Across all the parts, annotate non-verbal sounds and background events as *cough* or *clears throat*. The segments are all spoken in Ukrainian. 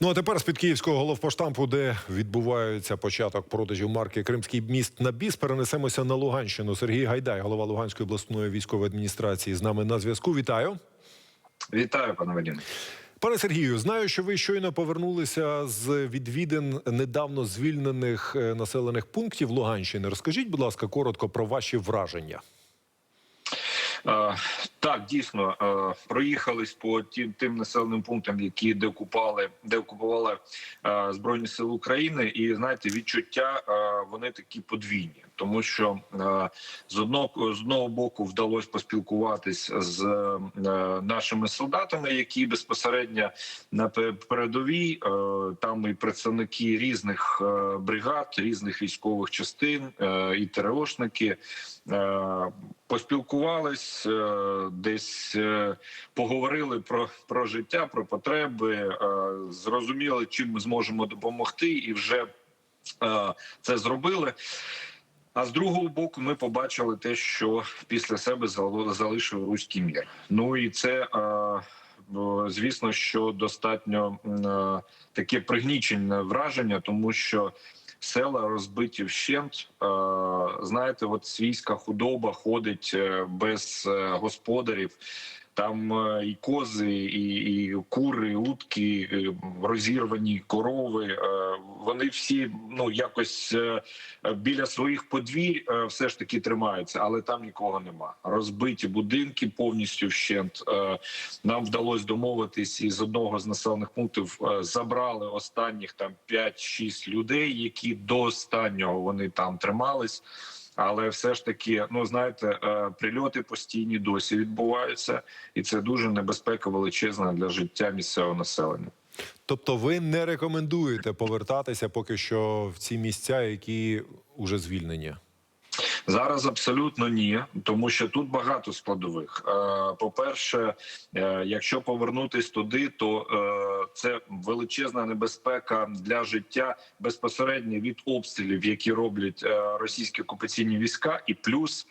Ну а тепер з під київського головпоштампу, де відбувається початок продажів марки Кримський міст на біс, перенесемося на Луганщину. Сергій Гайдай, голова Луганської обласної військової адміністрації, з нами на зв'язку. Вітаю. Вітаю, пане Вадим. Пане Сергію, знаю, що ви щойно повернулися з відвідин недавно звільнених е, населених пунктів Луганщини. Розкажіть, будь ласка, коротко про ваші враження. Е, так, дійсно е, проїхались по тим тим населеним пунктам, які деокупали, деокупували е, збройні сили України, і знаєте, відчуття вони такі подвійні, тому що з одного з одного боку вдалося поспілкуватись з нашими солдатами, які безпосередньо на пе- передовій, там і представники різних бригад, різних військових частин, і ТРОшники. Поспілкувались, е, десь е, поговорили про, про життя, про потреби, е, зрозуміли, чим ми зможемо допомогти, і вже це зробили. А з другого боку, ми побачили те, що після себе зал- залишив руський мір. Ну і це. Звісно, що достатньо таке пригнічене враження, тому що села розбиті вщент. Е, Знаєте, от свійська худоба ходить е, без е, господарів. Там і кози, і, і кури, і утки, розірвані корови. Вони всі ну якось е, біля своїх подвір'я е, все ж таки тримаються, але там нікого нема. Розбиті будинки повністю вщент. Е, Нам вдалося домовитись і з одного з населених пунктів забрали останніх там 5-6 людей, які до останнього вони там тримались. Але все ж таки, ну знаєте, прильоти постійні досі відбуваються, і це дуже небезпека величезна для життя місцевого населення. Тобто, ви не рекомендуєте повертатися поки що в ці місця, які вже звільнені. Зараз абсолютно ні, тому що тут багато складових. Е, По-перше, е, якщо повернутись туди, то е, це величезна небезпека для життя безпосередньо від обстрілів, які роблять російські окупаційні війська, і плюс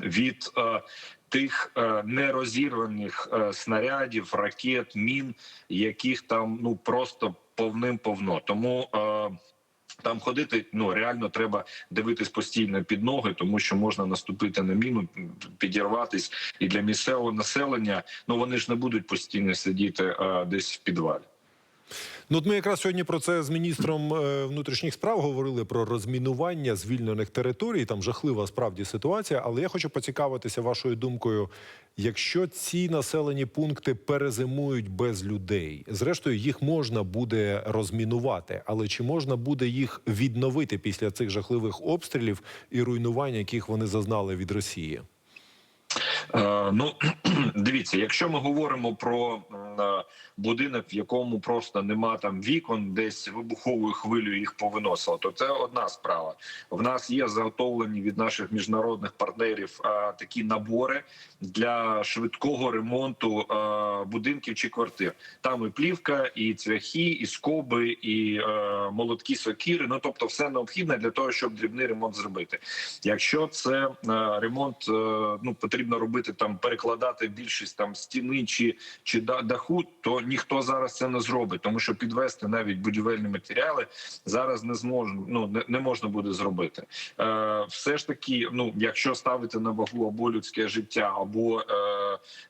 від е, тих е, нерозірваних е, снарядів, ракет, мін, яких там ну просто повним-повно. Тому е, там ходити ну реально треба дивитись постійно під ноги, тому що можна наступити на міну, підірватись. І для місцевого населення ну вони ж не будуть постійно сидіти е, десь в підвалі. Ну, от ми якраз сьогодні про це з міністром е, внутрішніх справ говорили про розмінування звільнених територій. Там жахлива справді ситуація. Але я хочу поцікавитися вашою думкою. Якщо ці населені пункти перезимують без людей, зрештою їх можна буде розмінувати, але чи можна буде їх відновити після цих жахливих обстрілів і руйнувань, яких вони зазнали від Росії? Е, ну *clears throat* дивіться, якщо ми говоримо про е, будинок, в якому просто нема там вікон, десь вибуховою хвилею їх повиносило, то це одна справа. В нас є заготовлені від наших міжнародних партнерів е, такі набори для швидкого ремонту е, будинків чи квартир. Там і плівка, і цвяхи, і скоби, і е, молотки сокіри. Ну тобто, все необхідне для того, щоб дрібний ремонт зробити. Якщо це е, ремонт, е, ну потрібно робити там, перекладати більшість там стіни чи, чи да- даху, то ніхто зараз це не зробить, тому що підвести навіть будівельні матеріали зараз не зможна, ну не, не можна буде зробити. Е, все ж таки, ну якщо ставити на вагу або людське життя, або е,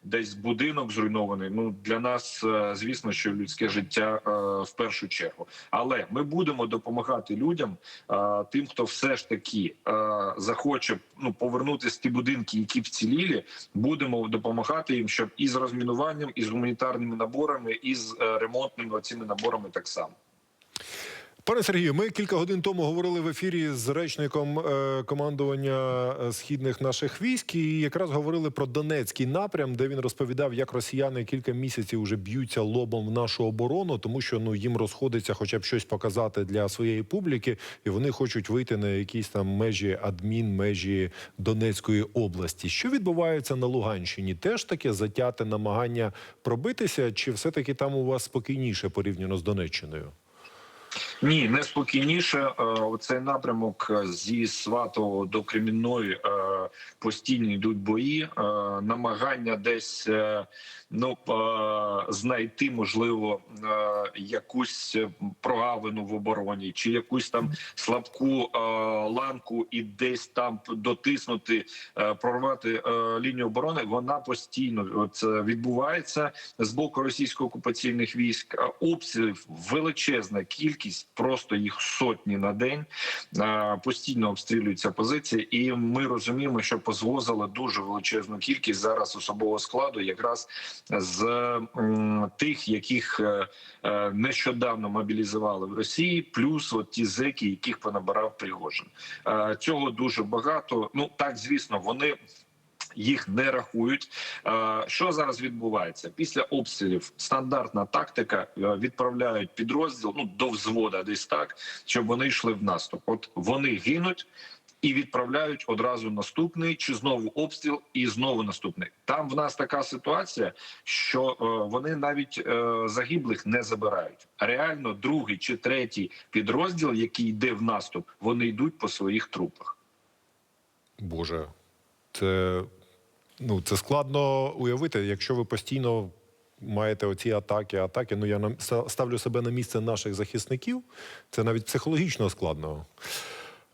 десь будинок зруйнований, ну для нас е, звісно, що людське життя е, в першу чергу. Але ми будемо допомагати людям, е, тим, хто все ж таки е, захоче ну повернутися ті будинки, які вцілілі, будемо допомагати їм, щоб і з розмінуванням, і з гуманітарними наборами, і з е, ремонтними цими наборами так само. Пане Сергію, ми кілька годин тому говорили в ефірі з речником е, командування е, східних наших військ, і якраз говорили про Донецький напрям, де він розповідав, як росіяни кілька місяців вже б'ються лобом в нашу оборону, тому що ну їм розходиться, хоча б щось показати для своєї публіки, і вони хочуть вийти на якісь там межі адмін, межі Донецької області. Що відбувається на Луганщині? Теж таке затяте намагання пробитися, чи все таки там у вас спокійніше порівняно з Донеччиною? Ні, не спокійніше. Е, Оцей напрямок е, зі Сватового до Кремінної постійно йдуть бої, е, намагання десь е, ну е, знайти можливо якусь прогавину в обороні чи якусь там слабку ланку і десь там дотиснути, прорвати лінію оборони. Вона постійно от, е, відбувається з боку російсько-окупаційних військ. Е, Обстрілів величезна кількість, просто їх сотні на день. Постійно обстрілюються позиції, і ми розуміємо, що позвозили дуже величезну кількість зараз особового складу, якраз з тих, яких е, е, нещодавно мобілізували в Росії, плюс от ті зеки, яких понабирав Пригожин. Е, Цього дуже багато. Ну так, звісно, вони. Їх не рахують. Що зараз відбувається після обстрілів? Стандартна тактика відправляють підрозділ ну до взвода, десь так, щоб вони йшли в наступ. От вони гинуть і відправляють одразу наступний, чи знову обстріл, і знову наступний. Там в нас така ситуація, що е, вони навіть е, загиблих не забирають. Реально, другий чи третій підрозділ, який йде в наступ, вони йдуть по своїх трупах. Боже, це, ну, це складно уявити, якщо ви постійно маєте оці атаки, атаки. Ну, я нам ставлю себе на місце наших захисників. Це навіть психологічно складно.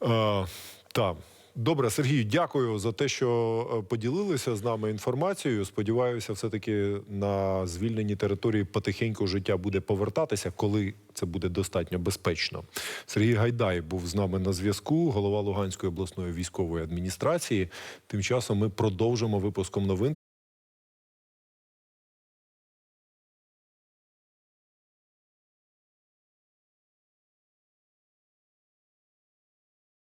Е, так. Добре, Сергію, дякую за те, що е, поділилися з нами інформацією. Сподіваюся, все-таки на звільненій території потихеньку життя буде повертатися, коли це буде достатньо безпечно. Сергій Гайдай був з нами на зв'язку, голова Луганської обласної військової адміністрації. Тим часом ми продовжимо випуском новин.